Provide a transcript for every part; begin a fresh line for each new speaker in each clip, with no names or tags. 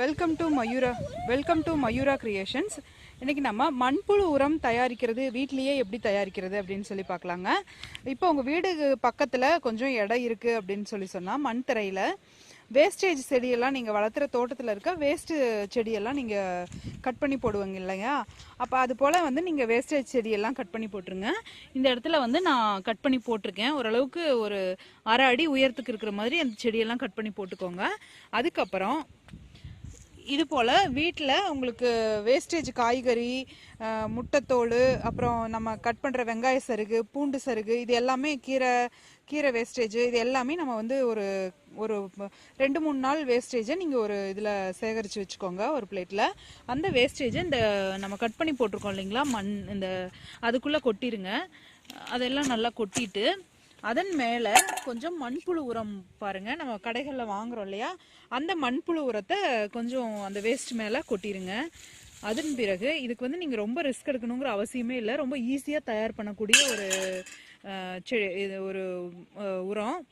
Welcome to Mayura welcome to Mayura creations இன்றைக்கி நம்ம மண்புழு உரம் தயாரிக்கிறது வீட்லேயே எப்படி தயாரிக்கிறது அப்படின்னு சொல்லி பார்க்கலாங்க. இப்போ உங்கள் வீடு பக்கத்தில் கொஞ்சம் இடம் இருக்குது அப்படின்னு சொல்லி சொன்னால் மண் திரையில் வேஸ்டேஜ் செடியெல்லாம் நீங்கள் வளர்த்துற தோட்டத்தில் இருக்க வேஸ்ட்டு செடியெல்லாம் நீங்கள் கட் பண்ணி போடுவாங்க இல்லையா? அப்போ அது போல் வந்து நீங்கள் வேஸ்டேஜ் செடியெல்லாம் கட் பண்ணி போட்டுருங்க. இந்த இடத்துல வந்து நான் கட் பண்ணி போட்டிருக்கேன். ஓரளவுக்கு ஒரு அரை அடி உயரத்துக்கு இருக்கிற மாதிரி அந்த செடியெல்லாம் கட் பண்ணி போட்டுக்கோங்க. அதுக்கப்புறம் இது போல் வீட்டில் உங்களுக்கு வேஸ்டேஜ் காய்கறி முட்டைத்தோல் அப்புறம் நம்ம கட் பண்ணுற வெங்காய சருகு பூண்டு சருகு இது எல்லாமே கீரை கீரை வேஸ்டேஜ் இது எல்லாமே நம்ம வந்து ஒரு ஒரு ரெண்டு மூணு நாள் வேஸ்டேஜை நீங்கள் ஒரு இதில் சேகரித்து வச்சுக்கோங்க ஒரு பிளேட்டில் அந்த வேஸ்டேஜை இந்த நம்ம கட் பண்ணி போட்டிருக்கோம் இல்லைங்களா? மண் இந்த அதுக்குள்ளே கொட்டிடுங்க அதெல்லாம் நல்லா கொட்டிட்டு அதன் மேலே கொஞ்சம் மண்புழு உரம் பாருங்க. நம்ம கடைகளில் வாங்குறோம் இல்லையா? அந்த மண்புழு உரத்தை கொஞ்சம் அந்த வேஸ்ட் மேலே கொட்டிடுங்க அதன் பிறகு இதுக்கு வந்து நீங்கள் ரொம்ப ரிஸ்க் எடுக்கணுங்கிற அவசியமே இல்லை. ரொம்ப ஈஸியாக தயார் பண்ணக்கூடிய ஒரு செ- இது ஒரு உரம்.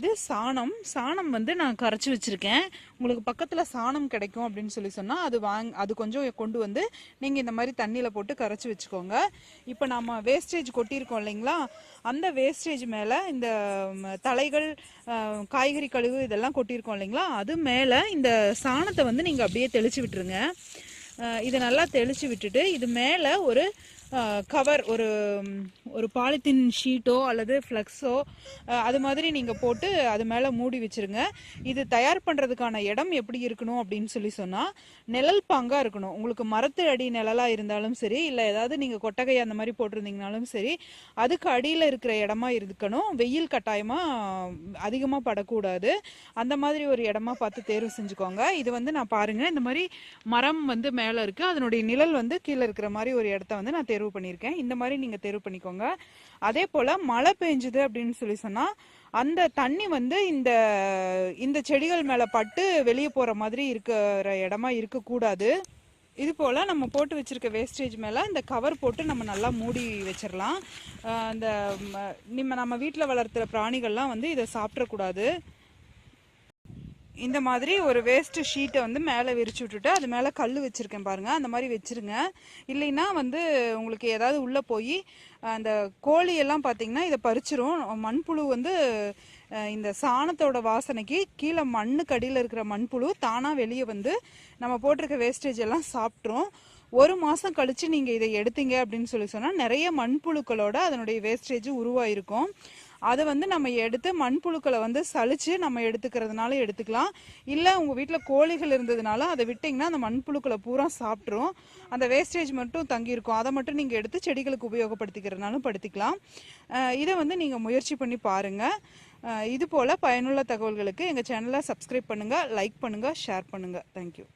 இது சாணம். சாணம் வந்து நான் கரைச்சி வச்சுருக்கேன். உங்களுக்கு பக்கத்தில் சாணம் கிடைக்கும் அப்படின்னு சொல்லி சொன்னால் அது வாங் அது கொஞ்சம் கொண்டு வந்து நீங்கள் இந்த மாதிரி தண்ணியில் போட்டு கரைச்சி வச்சுக்கோங்க. இப்போ நம்ம வேஸ்டேஜ் கொட்டியிருக்கோம் இல்லைங்களா? அந்த வேஸ்டேஜ் மேலே இந்த தலைகள் காய்கறி கழிவு இதெல்லாம் கொட்டியிருக்கோம் இல்லைங்களா? அது மேலே இந்த சாணத்தை வந்து நீங்கள் அப்படியே தெளித்து விட்டுருங்க. இதை நல்லா தெளித்து விட்டுட்டு இது மேலே ஒரு கவர் ஒரு ஒரு பாலித்தீன் ஷீட்டோ அல்லது ஃப்ளக்ஸோ அது மாதிரி நீங்கள் போட்டு அது மேலே மூடி வச்சிருங்க. இது தயார் பண்ணுறதுக்கான இடம் எப்படி இருக்கணும் அப்படின்னு சொல்லி சொன்னால் நிழல் பாங்காக இருக்கணும். உங்களுக்கு மரத்து அடி நிழலாக இருந்தாலும் சரி இல்லை ஏதாவது நீங்கள் கொட்டகை அந்த மாதிரி போட்டிருந்தீங்கனாலும் சரி அதுக்கு அடியில் இருக்கிற இடமா இருக்கணும். வெயில் கட்டாயமாக அதிகமாக படக்கூடாது. அந்த மாதிரி ஒரு இடமா பார்த்து தேர்வு செஞ்சுக்கோங்க. இது வந்து நான் பாருங்கள் இந்த மாதிரி மரம் வந்து மேலே இருக்குது அதனுடைய நிழல் வந்து கீழே இருக்கிற மாதிரி ஒரு இடத்த வந்து நான் தேர்வு பண்ணியிருக்கேன். இந்த மாதிரி நீங்கள் தேர்வு பண்ணிக்கோங்க. அதே போல் மழை பெஞ்சுது அப்படின்னு சொல்லி சொன்னால் அந்த தண்ணி வந்து இந்த இந்த செடிகள் மேலே பட்டு வெளியே போகிற மாதிரி இருக்கிற இடமா இருக்கக்கூடாது. இது போல் நம்ம போட்டு வச்சிருக்க வேஸ்டேஜ் மேலே இந்த கவர் போட்டு நம்ம நல்லா மூடி வச்சிடலாம் இந்த அந்த நம்ம நம்ம வீட்டில் வளர்த்துற பிராணிகள்லாம் வந்து இதை சாப்பிடக்கூடாது. இந்த மாதிரி ஒரு வேஸ்ட்டு ஷீட்டை வந்து மேலே விரிச்சு விட்டுட்டு அது மேலே கல் வச்சுருக்கேன் பாருங்கள் அந்த மாதிரி வச்சுருங்க. இல்லைன்னா வந்து உங்களுக்கு ஏதாவது உள்ளே போய் அந்த கோழியெல்லாம் பார்த்தீங்கன்னா இதை பறிச்சிரும். மண்புழு வந்து இந்த சாணத்தோட வாசனைக்கு கீழே மண்ணுக்கு அடியில் இருக்கிற மண்புழு தானாக வெளியே வந்து நம்ம போட்டிருக்க வேஸ்டேஜ் எல்லாம் சாப்பிட்ரும் ஒரு மாதம் கழித்து நீங்கள் இதை எடுத்தீங்க அப்படின்னு சொல்லி சொன்னால் நிறைய மண்புழுக்களோட அதனுடைய வேஸ்டேஜ் உருவாயிருக்கும். அதை வந்து நம்ம எடுத்து மண்புழுக்களை வந்து சளிச்சு நம்ம எடுத்துக்கிறதுனால எடுத்துக்கலாம். இல்லை உங்கள் வீட்டில் கோழிகள் இருந்ததுனால அதை விட்டிங்கன்னா அந்த மண்புழுக்களை பூரா சாப்பிட்ரும் அந்த வேஸ்டேஜ் மட்டும் தங்கியிருக்கும். அதை மட்டும் நீங்கள் எடுத்து செடிகளுக்கு உபயோகப்படுத்திக்கிறதுனாலும் படுத்திக்கலாம். இதை வந்து நீங்கள் முயற்சி பண்ணி பாருங்கள் இது போல் பயனுள்ள தகவல்களுக்கு எங்கள் சேனலை சப்ஸ்கிரைப் பண்ணுங்கள் லைக் பண்ணுங்கள் ஷேர் பண்ணுங்கள் தேங்க்யூ